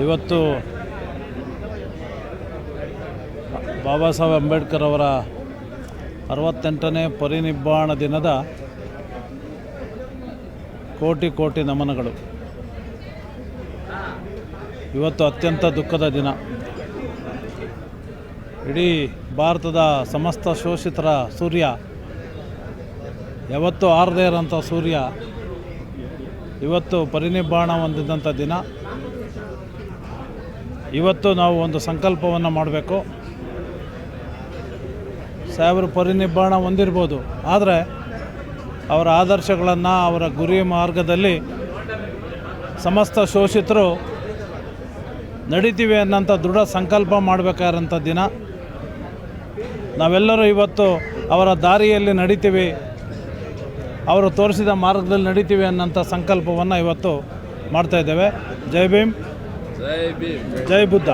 ಇವತ್ತು ಬಾಬಾ ಸಾಹೇಬ್ ಅಂಬೇಡ್ಕರ್ ಅವರ ಅರವತ್ತೆಂಟನೇ ಪರಿನಿಬ್ಬಾಣ ದಿನದ ಕೋಟಿ ಕೋಟಿ ನಮನಗಳು. ಇವತ್ತು ಅತ್ಯಂತ ದುಃಖದ ದಿನ. ಇಡೀ ಭಾರತದ ಸಮಸ್ತ ಶೋಷಿತರ ಸೂರ್ಯ ಯಾವತ್ತೂ ಆರದೇ ಇರೋಂಥ ಸೂರ್ಯ, ಇವತ್ತು ಪರಿನಿಬ್ಬಾಣ ಹೊಂದಿದಂಥ ದಿನ. ಇವತ್ತು ನಾವು ಒಂದು ಸಂಕಲ್ಪವನ್ನು ಮಾಡಬೇಕು. ಸಾಹೇಬರು ಪರಿನಿಬ್ಬಾಣ ಹೊಂದಿರ್ಬೋದು, ಆದರೆ ಅವರ ಆದರ್ಶಗಳನ್ನು ಅವರ ಗುರಿ ಮಾರ್ಗದಲ್ಲಿ ಸಮಸ್ತ ಶೋಷಿತರು ನಡೀತೀವಿ ಅನ್ನೋಂಥ ದೃಢ ಸಂಕಲ್ಪ ಮಾಡಬೇಕಾದಂಥ ದಿನ. ನಾವೆಲ್ಲರೂ ಇವತ್ತು ಅವರ ದಾರಿಯಲ್ಲಿ ನಡಿತೀವಿ. ಅವರು ತೋರಿಸಿದ ಮಾರ್ಗದಲ್ಲಿ ನಡೀತೀವಿ ಅನ್ನೋಂಥ ಸಂಕಲ್ಪವನ್ನು ಇವತ್ತು ಮಾಡ್ತಾಯಿದ್ದೇವೆ ಜೈ ಭೀಮ್. ಜೈ ಭೀಮ್. ಜೈ ಬುದ್ಧ.